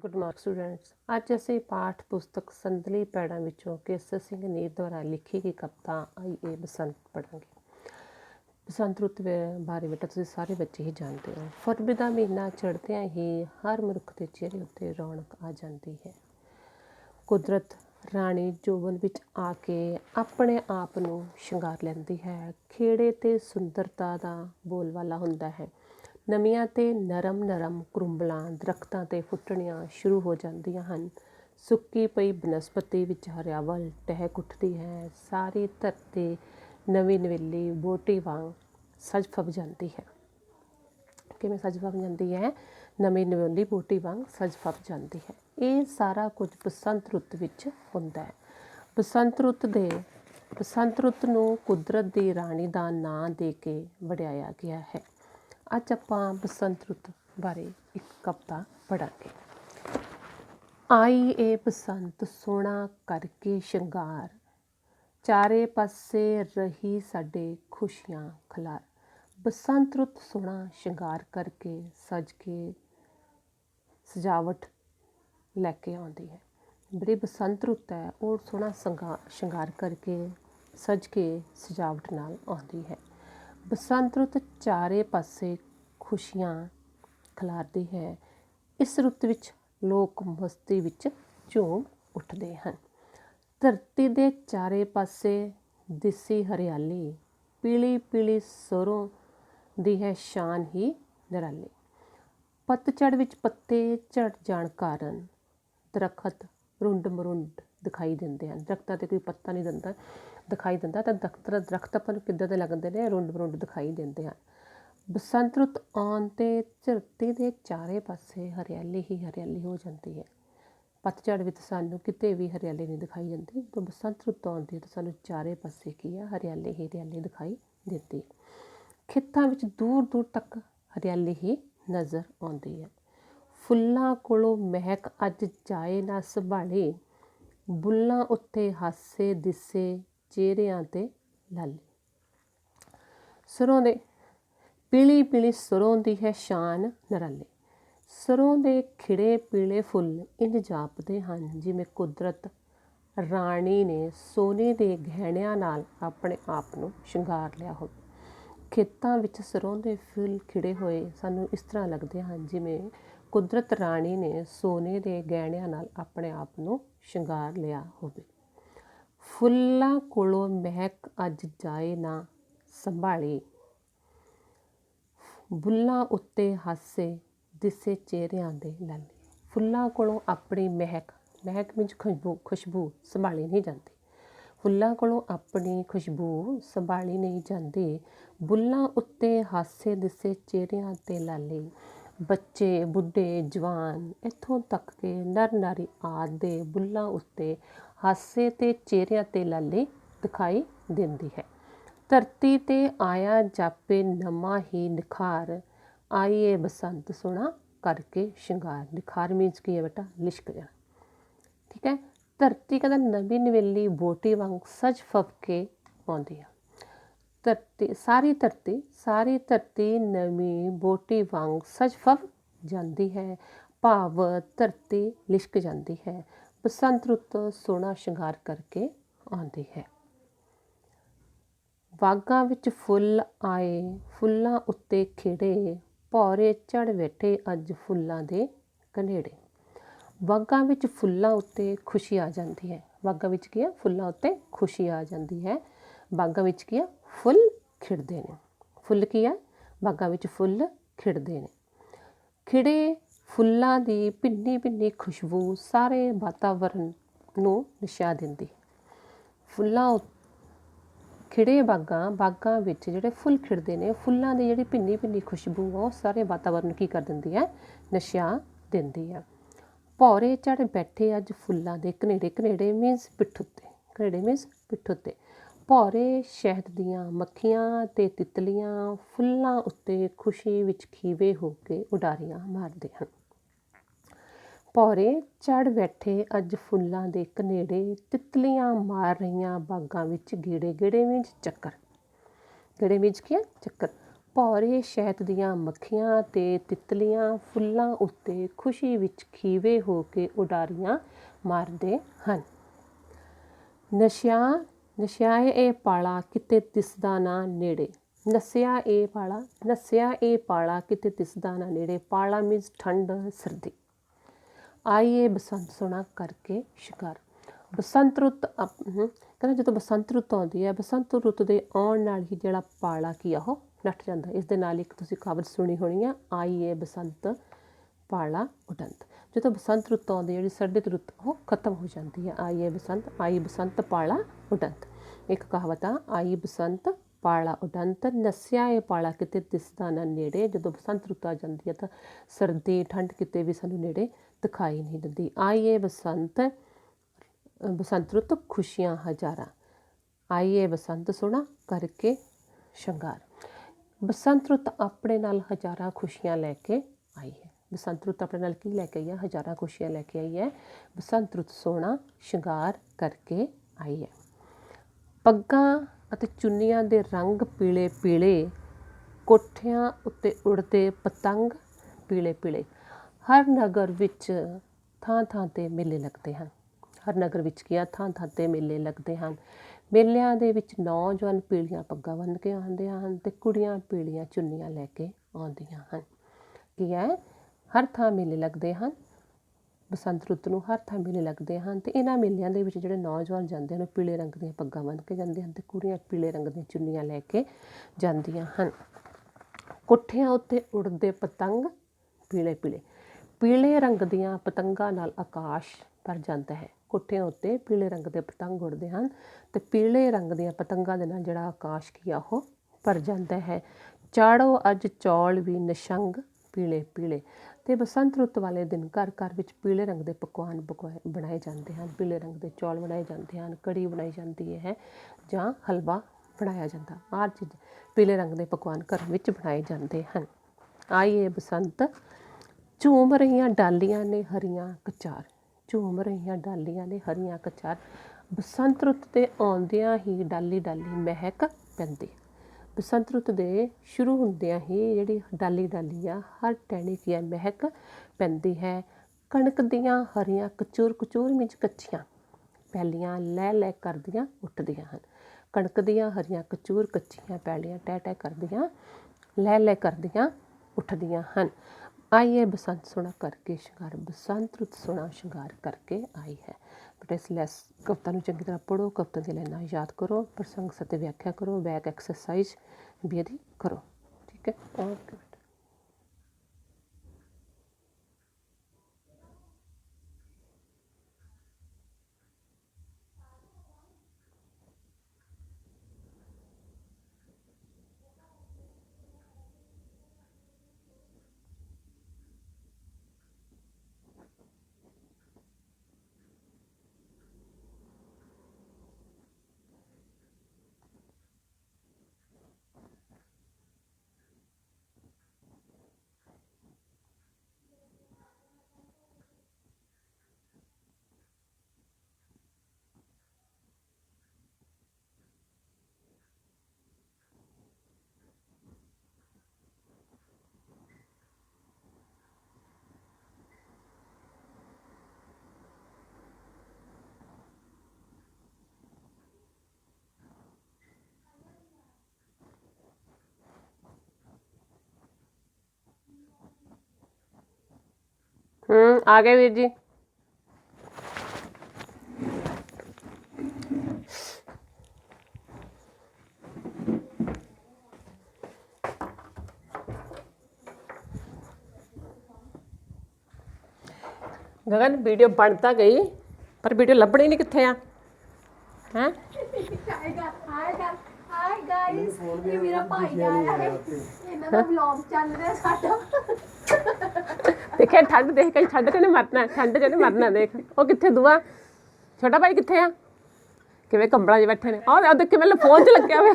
Good mark students, ਅੱਜ ਅਸੀਂ ਪਾਠ ਪੁਸਤਕ ਸੰਦਲੀ ਪੈੜਾਂ ਵਿੱਚੋਂ ਕੇਸਰ ਸਿੰਘ ਨੀਰ ਦੁਆਰਾ ਲਿਖੀ ਗਈ ਕਵਿਤਾ ਆਈ ਏ ਬਸੰਤ ਪੜਾਂਗੇ ਬਸੰਤ ਰੁੱਤ ਵੇ- ਬਾਰੇ ਬੇਟਾ ਤੁਸੀਂ ਸਾਰੇ ਬੱਚੇ ਹੀ ਜਾਣਦੇ ਹੋ। ਫਰਵਰੀ ਦਾ ਮਹੀਨਾ ਚੜ੍ਹਦਿਆਂ ਹੀ ਹਰ ਮਨੁੱਖ ਦੇ ਚਿਹਰੇ ਉੱਤੇ ਰੌਣਕ ਆ ਜਾਂਦੀ ਹੈ। ਕੁਦਰਤ ਰਾਣੀ ਜੋਬਨ ਵਿੱਚ ਆ ਕੇ ਆਪਣੇ ਆਪ ਨੂੰ ਸ਼ਿੰਗਾਰ ਲੈਂਦੀ ਹੈ। ਖੇੜੇ ਤੇ ਸੁੰਦਰਤਾ ਦਾ ਬੋਲਵਾਲਾ ਹੁੰਦਾ ਹੈ। ਨਵੀਆਂ ਤੇ ਨਰਮ ਨਰਮ ਕਰੁੰਬਲਾਂ ਦਰਖਤਾਂ ਤੇ ਫੁੱਟਣੀਆਂ ਸ਼ੁਰੂ ਹੋ ਜਾਂਦੀਆਂ ਹਨ। ਸੁੱਕੀ ਪਈ ਬਨਸਪਤੀ ਵਿੱਚ ਹਰਿਆਵਲ ਟਹਿਕ ਉੱਠਦੀ ਹੈ। ਸਾਰੀ ਧਰਤੀ ਨਵੀਂ ਨਵੇਲੀ ਬੂਟੀ ਵਾਂਗ ਸਜ ਫਬ ਜਾਂਦੀ ਹੈ। ਕਿਵੇਂ ਸਜ ਫਬ ਜਾਂਦੀ ਹੈ? ਨਵੀਂ ਨਵੇਲੀ ਬੂਟੀ ਵਾਂਗ ਸਜ ਫਬ ਜਾਂਦੀ ਹੈ। ਇਹ ਸਾਰਾ ਕੁਝ ਬਸੰਤ ਰੁੱਤ ਵਿੱਚ ਹੁੰਦਾ ਹੈ। ਬਸੰਤ ਰੁੱਤ ਦੇ, ਬਸੰਤ ਰੁੱਤ ਨੂੰ ਕੁਦਰਤ ਦੀ ਰਾਣੀ ਦਾ ਨਾਂ ਦੇ ਕੇ ਵਡਿਆਇਆ ਗਿਆ ਹੈ। ਅੱਜ ਆਪਾਂ ਬਸੰਤ ਰੁੱਤ ਬਾਰੇ ਇੱਕ ਕਵਿਤਾ ਪੜਾਂਗੇ ਆਈ ਏ ਬਸੰਤ ਸੋਹਣਾ ਕਰਕੇ ਸ਼ਿੰਗਾਰ, ਚਾਰੇ ਪਾਸੇ ਰਹੀ ਸਾਡੇ ਖੁਸ਼ੀਆਂ ਖਲਾਰ। ਬਸੰਤ ਰੁੱਤ ਸੋਹਣਾ ਸ਼ਿੰਗਾਰ ਕਰਕੇ ਸਜ ਕੇ ਸਜਾਵਟ ਲੈ ਕੇ ਆਉਂਦੀ ਹੈ। ਬੜੀ ਬਸੰਤ ਰੁੱਤ ਹੈ, ਉਹ ਸੋਹਣਾ ਸੰਗਾ ਸ਼ਿੰਗਾਰ ਕਰਕੇ ਸਜ ਕੇ ਸਜਾਵਟ ਨਾਲ ਆਉਂਦੀ ਹੈ। ਬਸੰਤ ਰੁੱਤ ਚਾਰੇ ਪਾਸੇ ਖੁਸ਼ੀਆਂ ਖਿਲਾਰਦੀ ਹੈ। ਇਸ ਰੁੱਤ ਵਿੱਚ ਲੋਕ ਮਸਤੀ ਵਿੱਚ ਝੂਮ ਉੱਠਦੇ ਹਨ। ਧਰਤੀ ਦੇ ਚਾਰੇ ਪਾਸੇ ਦਿਸੀ ਹਰਿਆਲੀ ਪੀਲੀ ਪੀਲੀ ਸਰੋਂ ਦੀ ਹੈ ਸ਼ਾਨ ਹੀ ਨਿਰਾਲੀ। ਪਤਝੜ ਵਿੱਚ ਪੱਤੇ ਝੜ ਜਾਣ ਕਾਰਨ ਦਰਖਤ ਰੁੰਡ ਮਰੁੰਡ ਦਿਖਾਈ ਦਿੰਦੇ ਹਨ। ਦਰਖਤਾਂ ਤੇ ਕੋਈ ਪੱਤਾ ਨਹੀਂ ਦਿੰਦਾ, ਦਿਖਾਈ ਦਿੰਦਾ। ਤਾਂ ਦਰਖਤ ਦਰਖਤ ਆਪਾਂ ਨੂੰ ਕਿੱਦਾਂ ਦੇ ਲੱਗਦੇ ਨੇ? ਰੁੰਡ ਮਰੁੰਡ ਦਿਖਾਈ ਦਿੰਦੇ ਹਨ। ਬਸੰਤ ਰੁੱਤ ਆਉਣ ਤੇ ਧਰਤੀ ਦੇ ਚਾਰੇ ਪਾਸੇ ਹਰਿਆਲੀ ਹੀ ਹਰਿਆਲੀ ਹੋ ਜਾਂਦੀ ਹੈ। ਪਤਝੜ ਵਿੱਚ ਸਾਨੂੰ ਕਿਤੇ ਵੀ ਹਰਿਆਲੀ ਨਹੀਂ ਦਿਖਾਈ ਦਿੰਦੀ ਤਾਂ ਬਸੰਤ ਰੁੱਤ ਆਉਂਦੀ ਹੈ ਤਾਂ ਸਾਨੂੰ ਚਾਰੇ ਪਾਸੇ ਕੀ ਆ? ਹਰਿਆਲੀ ਹੀ ਹਰਿਆਲੀ ਦਿਖਾਈ ਦਿੰਦੀ ਹੈ। ਖੇਤਾਂ ਵਿੱਚ ਦੂਰ ਦੂਰ ਤੱਕ ਹਰਿਆਲੀ ਹੀ ਨਜ਼ਰ ਆਉਂਦੀ ਹੈ। ਫੁੱਲਾਂ ਕੋਲੋਂ ਮਹਿਕ ਅੱਜ ਜਾਏ ਨਾ ਸੰਭਾਲੇ। ਬੁੱਲਾਂ ਉੱਤੇ ਹਾਸੇ ਦਿਸੇ ਚਿਹਰਿਆਂ ਤੇ ਲਾਲੀ। ਸਰੋਂ ਦੇ, ਪੀਲੀ ਪੀਲੀ ਸਰੋਂ ਦੀ ਹੈ ਸ਼ਾਨ ਨਰਾਲੇ। ਸਰੋਂ ਦੇ ਖਿੜੇ ਪੀਲੇ ਫੁੱਲ ਇੰਜ ਜਾਪਦੇ ਹਨ, ਜਿਵੇਂ ਕੁਦਰਤ ਰਾਣੀ ਨੇ ਸੋਨੇ ਦੇ ਗਹਿਣਿਆਂ ਨਾਲ ਆਪਣੇ ਆਪ ਨੂੰ ਸ਼ਿੰਗਾਰ ਲਿਆ ਹੋਵੇ। ਖੇਤਾਂ ਵਿੱਚ ਸਰੋਂ ਦੇ ਫੁੱਲ ਖਿੜੇ ਹੋਏ ਸਾਨੂੰ ਇਸ ਤਰ੍ਹਾਂ ਲੱਗਦੇ ਹਨ, ਜਿਵੇਂ ਕੁਦਰਤ ਰਾਣੀ ਨੇ ਸੋਨੇ ਦੇ ਗਹਿਣਿਆਂ ਨਾਲ ਆਪਣੇ ਆਪ ਨੂੰ ਸ਼ਿੰਗਾਰ ਲਿਆ ਹੋਵੇ। ਫੁੱਲਾਂ ਕੋਲੋਂ ਮਹਿਕ ਅੱਜ ਜਾਏ ਨਾ ਸੰਭਾਲੀ। ਬੁੱਲਾਂ ਉੱਤੇ ਹਾਸੇ, ਦਿਸੇ ਚਿਹਰਿਆਂ ਦੇ ਲਾਲੇ। ਫੁੱਲਾਂ ਕੋਲੋਂ ਆਪਣੀ ਮਹਿਕ ਮਹਿਕ ਵਿੱਚ ਖੁਸ਼ਬੂ ਖੁਸ਼ਬੂ ਸੰਭਾਲੀ ਨਹੀਂ ਜਾਂਦੀ। ਫੁੱਲਾਂ ਕੋਲੋਂ ਆਪਣੀ ਖੁਸ਼ਬੂ ਸੰਭਾਲੀ ਨਹੀਂ ਜਾਂਦੀ। ਬੁੱਲਾਂ ਉੱਤੇ ਹਾਸੇ ਦਿਸੇ ਚਿਹਰਿਆਂ ਤੇ ਲਾਲੇ। ਬੱਚੇ, ਬੁੱਢੇ, ਜਵਾਨ, ਇੱਥੋਂ ਤੱਕ ਕਿ ਨਰ ਨਾਰੀ ਆਦਿ ਦੇ ਬੁੱਲਾਂ ਉੱਤੇ ਹਾਸੇ ਤੇ ਚਿਹਰਿਆਂ ਤੇ ਲਾਲੇ ਦਿਖਾਈ ਦਿੰਦੀ ਹੈ। ਧਰਤੀ ਤੇ ਆਇਆ ਜਾਪੇ ਨਵਾਂ ਹੀ ਨਿਖਾਰ। ਆਈਏ ਬਸੰਤ ਸੋਹਣਾ ਕਰਕੇ ਸ਼ਿੰਗਾਰ। ਨਿਖਾਰ ਮੀਨਸ ਕੀ ਹੈ ਬੇਟਾ? ਲਿਸ਼ਕ ਜਾਣਾ। ਠੀਕ ਹੈ? ਧਰਤੀ ਕਹਿੰਦਾ ਨਵੀਂ ਨਵੇਲੀ ਬੋਟੀ ਵਾਂਗ ਸਜ ਫਬ ਕੇ ਆਉਂਦੀ ਆ। ਧਰਤੀ, ਸਾਰੀ ਧਰਤੀ ਸਾਰੀ ਧਰਤੀ ਨਵੀਂ ਬੋਟੀ ਵਾਂਗ ਸਜ ਫਬ ਜਾਂਦੀ ਹੈ। ਭਾਵ ਧਰਤੀ ਲਿਸ਼ਕ ਜਾਂਦੀ ਹੈ। ਬਸੰਤ ਰੁੱਤ ਸੋਹਣਾ ਸ਼ਿੰਗਾਰ ਕਰਕੇ ਆਉਂਦੀ ਹੈ। ਬਾਗਾਂ ਵਿੱਚ ਫੁੱਲ ਆਏ, ਫੁੱਲਾਂ ਉੱਤੇ ਖਿੜੇ, ਭੌਰੇ ਚੜ ਬੈਠੇ ਅੱਜ ਫੁੱਲਾਂ ਦੇ ਕਨੇੜੇ ਬਾਗਾਂ ਵਿੱਚ ਫੁੱਲਾਂ ਉੱਤੇ ਖੁਸ਼ੀ ਆ ਜਾਂਦੀ ਹੈ। ਬਾਗਾਂ ਵਿੱਚ ਕੀ ਹੈ? ਫੁੱਲਾਂ ਉੱਤੇ ਖੁਸ਼ੀ ਆ ਜਾਂਦੀ ਹੈ। ਬਾਗਾਂ ਵਿੱਚ ਕੀ ਹੈ? ਫੁੱਲ ਖਿੜਦੇ ਨੇ। ਫੁੱਲ ਕੀ ਹੈ? ਬਾਗਾਂ ਵਿੱਚ ਫੁੱਲ ਖਿੜਦੇ ਨੇ। ਖਿੜੇ ਫੁੱਲਾਂ ਦੀ ਭਿੰਨੀ ਭਿੰਨੀ ਖੁਸ਼ਬੂ ਸਾਰੇ ਵਾਤਾਵਰਣ ਨੂੰ ਨਿਸ਼ਾ ਦਿੰਦੀ ਫੁੱਲਾਂ ਖਿੜੇ ਬਾਗਾਂ ਬਾਗਾਂ ਵਿੱਚ ਜਿਹੜੇ ਫੁੱਲ ਖਿੜਦੇ ਨੇ, ਫੁੱਲਾਂ ਦੀ ਜਿਹੜੀ ਭਿੰਨੀ ਭਿੰਨੀ ਖੁਸ਼ਬੂ ਉਹ ਸਾਰੇ ਵਾਤਾਵਰਨ ਕੀ ਕਰ ਦਿੰਦੀ ਹੈ? ਨਸ਼ਾ ਦਿੰਦੀ ਹੈ। ਭੌਰੇ ਚੜ ਬੈਠੇ ਅੱਜ ਫੁੱਲਾਂ ਦੇ ਕਨੇੜੇ ਕਨੇੜੇ ਮੀਨਸ ਪਿੱਠ ਉੱਤੇ ਕਨੇੜੇ ਮੀਨਸ ਪਿੱਠ ਉੱਤੇ ਭੌਰੇ ਸ਼ਹਿਦ ਦੀਆਂ ਮੱਖੀਆਂ ਤੇ ਤਿਤਲੀਆਂ ਫੁੱਲਾਂ ਉੱਤੇ ਖੁਸ਼ੀ ਵਿੱਚ ਖੀਵੇ ਹੋ ਕੇ ਉਡਾਰੀਆਂ ਮਾਰਦੇ ਹਨ। ਭੌਰੇ ਚੜ ਬੈਠੇ ਅੱਜ ਫੁੱਲਾਂ ਦੇ ਕਨੇੜੇ ਤਿਤਲੀਆਂ ਮਾਰ ਰਹੀਆਂ ਬਾਗਾਂ ਵਿੱਚ ਗੇੜੇ ਗੇੜੇ ਵਿੱਚ ਚੱਕਰ। ਗੇੜੇ ਵਿੱਚ ਕੀ ਹੈ ਚੱਕਰ। ਭੌਰੇ ਸ਼ਹਿਦ ਦੀਆਂ ਮੱਖੀਆਂ ਤੇ ਤਿਤਲੀਆਂ ਫੁੱਲਾਂ ਉੱਤੇ ਖੁਸ਼ੀ ਵਿੱਚ ਖੀਵੇ ਹੋ ਕੇ ਉਡਾਰੀਆਂ ਮਾਰਦੇ ਹਨ। ਨਸ਼ਿਆ ਨਸ਼ਿਆਏ ਇਹ ਪਾਲਾ ਕਿਤੇ ਦਿਸਦਾ ਨਾ ਨੇੜੇ। ਨਸਿਆ ਇਹ ਪਾਲਾ ਨਸਿਆ ਇਹ ਪਾਲਾ ਕਿਤੇ ਦਿਸਦਾ ਨਾ ਨੇੜੇ। ਪਾਲਾ ਮੀਨਸ ਠੰਡ ਸਰਦੀ। ਆਈਏ ਬਸੰਤ ਸੋਣਾ ਕਰਕੇ ਸ਼ਿਕਾਰ। ਬਸੰਤ ਰੁੱਤ ਅਪ- ਹਮ, ਕਹਿੰਦਾ ਜਦੋਂ ਬਸੰਤ ਰੁੱਤ ਆਉਂਦੀ ਹੈ ਬਸੰਤ ਰੁੱਤ ਦੇ ਆਉਣ ਨਾਲ ਹੀ ਜਿਹੜਾ ਪਾਲਾ ਕੀ ਆ ਉਹ ਨੱਠ ਜਾਂਦਾ। ਇਸ ਦੇ ਨਾਲ ਇੱਕ ਤੁਸੀਂ ਕਹਾਵਤ ਸੁਣੀ ਹੋਣੀ ਆ ਏ ਬਸੰਤ ਪਾਲਾ ਉਡੰਤ। ਜਦੋਂ ਬਸੰਤ ਰੁੱਤ ਆਉਂਦੀ ਜਿਹੜੀ ਸਰਦੀ ਰੁੱਤ, ਉਹ ਖਤਮ ਹੋ ਜਾਂਦੀ ਹੈ। ਆਈ ਏ ਬਸੰਤ, ਆਈ ਬਸੰਤ ਪਾਲਾ ਉਡੰਤ। ਇੱਕ ਕਹਾਵਤ ਆ, ਆਈ ਬਸੰਤ ਪਾਲਾ ਉਡੰਤ। ਨਸਿਆ ਏ ਪਾਲਾ ਕਿਤੇ ਦਿਸਦਾ ਨਾ ਨੇੜੇ। ਜਦੋਂ ਬਸੰਤ ਰੁੱਤ ਆ ਜਾਂਦੀ ਹੈ, ਤਾਂ ਸਰਦੀ ਠੰਡ ਕਿਤੇ ਵੀ ਸਾਨੂੰ ਨੇੜੇ ਦਿਖਾਈ ਨਹੀਂ ਦਿੰਦੀ। ਆਈ ਏ ਬਸੰਤ ਬਸੰਤ ਰੁੱਤ ਖੁਸ਼ੀਆਂ ਹਜ਼ਾਰਾਂ। ਆਈ ਏ ਬਸੰਤ ਸੋਹਣਾ ਕਰਕੇ ਸ਼ਿੰਗਾਰ। ਬਸੰਤ ਰੁੱਤ ਆਪਣੇ ਨਾਲ ਹਜ਼ਾਰਾਂ ਖੁਸ਼ੀਆਂ ਲੈ ਕੇ ਆਈ ਹੈ। ਬਸੰਤ ਰੁੱਤ ਆਪਣੇ ਨਾਲ ਕੀ ਲੈ ਕੇ ਆਈ ਹੈ? ਹਜ਼ਾਰਾਂ ਖੁਸ਼ੀਆਂ ਲੈ ਕੇ ਆਈ ਹੈ। ਬਸੰਤ ਰੁੱਤ ਸੋਹਣਾ ਸ਼ਿੰਗਾਰ ਕਰਕੇ ਆਈ ਹੈ। ਪੱਗਾਂ ਅਤੇ ਚੁੰਨੀਆਂ ਦੇ ਰੰਗ ਪੀਲੇ ਪੀਲੇ, ਕੋਠਿਆਂ ਉੱਤੇ ਉੜਦੇ ਪਤੰਗ ਪੀਲੇ ਪੀਲੇ। ਹਰ ਨਗਰ ਵਿੱਚ ਥਾਂ ਥਾਂ ਤੇ ਮੇਲੇ ਲੱਗਦੇ ਹਨ। ਹਰ ਨਗਰ ਵਿੱਚ ਕੀ ਥਾਂ ਥਾਂ ਤੇ ਮੇਲੇ ਲੱਗਦੇ ਹਨ। ਮੇਲਿਆਂ ਦੇ ਵਿੱਚ ਨੌਜਵਾਨ ਪੀਲੀਆਂ ਪੱਗਾਂ ਬੰਨ੍ਹ ਕੇ ਆਉਂਦੀਆਂ ਹਨ ਤੇ ਕੁੜੀਆਂ ਪੀਲੀਆਂ ਚੁੰਨੀਆਂ ਲੈ ਕੇ ਆਉਂਦੀਆਂ ਹਨ। ਕੀ ਹੈ? ਹਰ ਥਾਂ ਮੇਲੇ ਲੱਗਦੇ ਹਨ। ਬਸੰਤ ਰੁੱਤ ਨੂੰ ਹਰ ਥਾਂ ਮੇਲੇ ਲੱਗਦੇ ਹਨ ਤੇ ਇਹਨਾਂ ਮੇਲਿਆਂ ਦੇ ਵਿੱਚ ਜਿਹੜੇ ਨੌਜਵਾਨ ਜਾਂਦੇ ਹਨ ਉਹ ਪੀਲੇ ਰੰਗ ਦੀਆਂ ਪੱਗਾਂ ਬੰਨ੍ਹ ਕੇ ਜਾਂਦੇ ਹਨ ਤੇ ਕੁੜੀਆਂ ਪੀਲੇ ਰੰਗ ਦੀਆਂ ਚੁੰਨੀਆਂ ਲੈ ਕੇ ਜਾਂਦੀਆਂ ਹਨ। ਕੋਠਿਆਂ ਉੱਤੇ ਉੜਦੇ ਪਤੰਗ ਪੀਲੇ ਪੀਲੇ ਪੀਲੇ ਰੰਗ ਦੀਆਂ ਪਤੰਗਾਂ ਨਾਲ ਆਕਾਸ਼ ਭਰ ਜਾਂਦਾ ਹੈ। ਕੋਠਿਆਂ ਉੱਤੇ ਪੀਲੇ ਰੰਗ ਦੇ ਪਤੰਗ ਉੱਡਦੇ ਹਨ ਤੇ ਪੀਲੇ ਰੰਗ ਦੀਆਂ ਪਤੰਗਾਂ ਦੇ ਨਾਲ ਜਿਹੜਾ ਆਕਾਸ਼ ਕੀ ਆ, ਉਹ ਭਰ ਜਾਂਦਾ ਹੈ। ਚਾੜੋ ਅੱਜ ਚੌਲ ਵੀ ਨਸ਼ੰਗ, ਪੀਲੇ ਪੀਲੇ। ਤੇ ਬਸੰਤ ਰੁੱਤ ਵਾਲੇ ਦਿਨ ਘਰ ਘਰ ਵਿੱਚ ਪੀਲੇ ਰੰਗ ਦੇ ਪਕਵਾਨ ਪਕਵਾਏ ਬਣਾਏ ਜਾਂਦੇ ਹਨ। ਪੀਲੇ ਰੰਗ ਦੇ ਚੌਲ ਬਣਾਏ ਜਾਂਦੇ ਹਨ, ਕੜੀ ਬਣਾਈ ਜਾਂਦੀ ਹੈ, ਜਾਂ ਹਲਵਾ ਬਣਾਇਆ ਜਾਂਦਾ। ਆਹ ਚੀਜ਼ ਪੀਲੇ ਰੰਗ ਦੇ ਪਕਵਾਨ ਘਰ ਵਿੱਚ ਬਣਾਏ ਜਾਂਦੇ ਹਨ। ਆਈਏ ਬਸੰਤ। ਝੂਮ ਰਹੀਆਂ ਡਾਲੀਆਂ ਨੇ ਹਰੀਆਂ ਕਚਾਰ। ਝੂਮ ਰਹੀਆਂ ਡਾਲੀਆਂ ਨੇ, ਹਰੀਆਂ ਕਚਾਰ। ਬਸੰਤ ਰੁੱਤ ਤੇ ਆਉਂਦਿਆਂ ਹੀ ਡਾਲੀ ਡਾਲੀ ਮਹਿਕ ਪੈਂਦੀ। ਬਸੰਤ ਰੁੱਤ ਦੇ ਸ਼ੁਰੂ ਹੁੰਦਿਆਂ ਹੀ ਜਿਹੜੀ ਡਾਲੀ ਡਾਲੀ ਆ, ਹਰ ਟਹਿਣੀ ਕੀ ਆ ਮਹਿਕ ਪੈਂਦੀ ਹੈ। ਕਣਕ ਦੀਆਂ ਹਰੀਆਂ ਕਚੂਰ ਕਚੂਰ ਵਿੱਚ ਕੱਚੀਆਂ, ਪੈਲੀਆਂ ਲੈ ਲੈ ਕਰਦੀਆਂ ਉੱਠਦੀਆਂ ਹਨ। ਕਣਕ ਦੀਆਂ ਹਰੀਆਂ ਕਚੂਰ ਕੱਚੀਆਂ ਪੈਲੀਆਂ ਟਹਿ ਟਹਿ ਕਰਦੀਆਂ, ਲੈ ਲੈ ਕਰਦੀਆਂ ਉੱਠਦੀਆਂ ਹਨ। ਆਈ ਹੈ ਬਸੰਤ ਸੋਹਣਾ ਕਰਕੇ ਸ਼ਿੰਗਾਰ, ਬਸੰਤ ਰੁੱਤ ਸੋਹਣਾ ਸ਼ਿੰਗਾਰ ਕਰਕੇ ਆਈ ਹੈ। ਬਟ, ਇਸ ਲੈਸ ਕਵਿਤਾ ਨੂੰ ਚੰਗੀ ਤਰ੍ਹਾਂ ਪੜੋ ਕਵਿਤਾ ਦੀ ਲਾਈਨਾਂ ਯਾਦ ਕਰੋ, ਪ੍ਰਸੰਗ ਸਤੇ ਵਿਆਖਿਆ ਕਰੋ, ਬੈਕ ਐਕਸਰਸਾਈਜ਼ ਵੀ ਇਹਦੀ ਕਰੋ। ਠੀਕ ਹੈ? ਓਕੇ ਹੂੰ ਆ ਗਏ ਵੀਰ ਜੀ ਗਗਨ ਵੀਡੀਓ ਬਣ ਤਾਂ ਗਈ ਪਰ ਵੀਡੀਓ ਲੱਭਣੀ ਨਹੀਂ ਕਿੱਥੇ ਆ ਹੈ ਆਏਗਾ ਆਏਗਾ ਹਾਈ ਗਾਇਸ ਇਹ ਮੇਰਾ ਭਾਈ ਆਇਆ ਹੈ। ਇਹਨਾਂ ਦਾ ਵਲੌਗ ਚੱਲ ਰਿਹਾ ਸਾਡਾ। ਦੇਖਿਆ ਠੰਡ ਦੇਖ ਕੇ ਠੰਡ ਤੇ ਨਹੀਂ ਮਰਨਾ ਠੰਡ ਚ ਨਹੀਂ ਮਰਨਾ ਦੇਖ। ਉਹ ਕਿੱਥੇ ਦੁਆ? ਛੋਟਾ ਭਾਈ ਕਿੱਥੇ ਆ? ਕਿਵੇਂ ਕੰਬਲਾਂ 'ਚ ਬੈਠੇ ਨੇ? ਆਹ ਦੇਖ ਕਿਵੇਂ ਫੋਨ 'ਚ ਲੱਗਿਆ ਹੋਇਆ।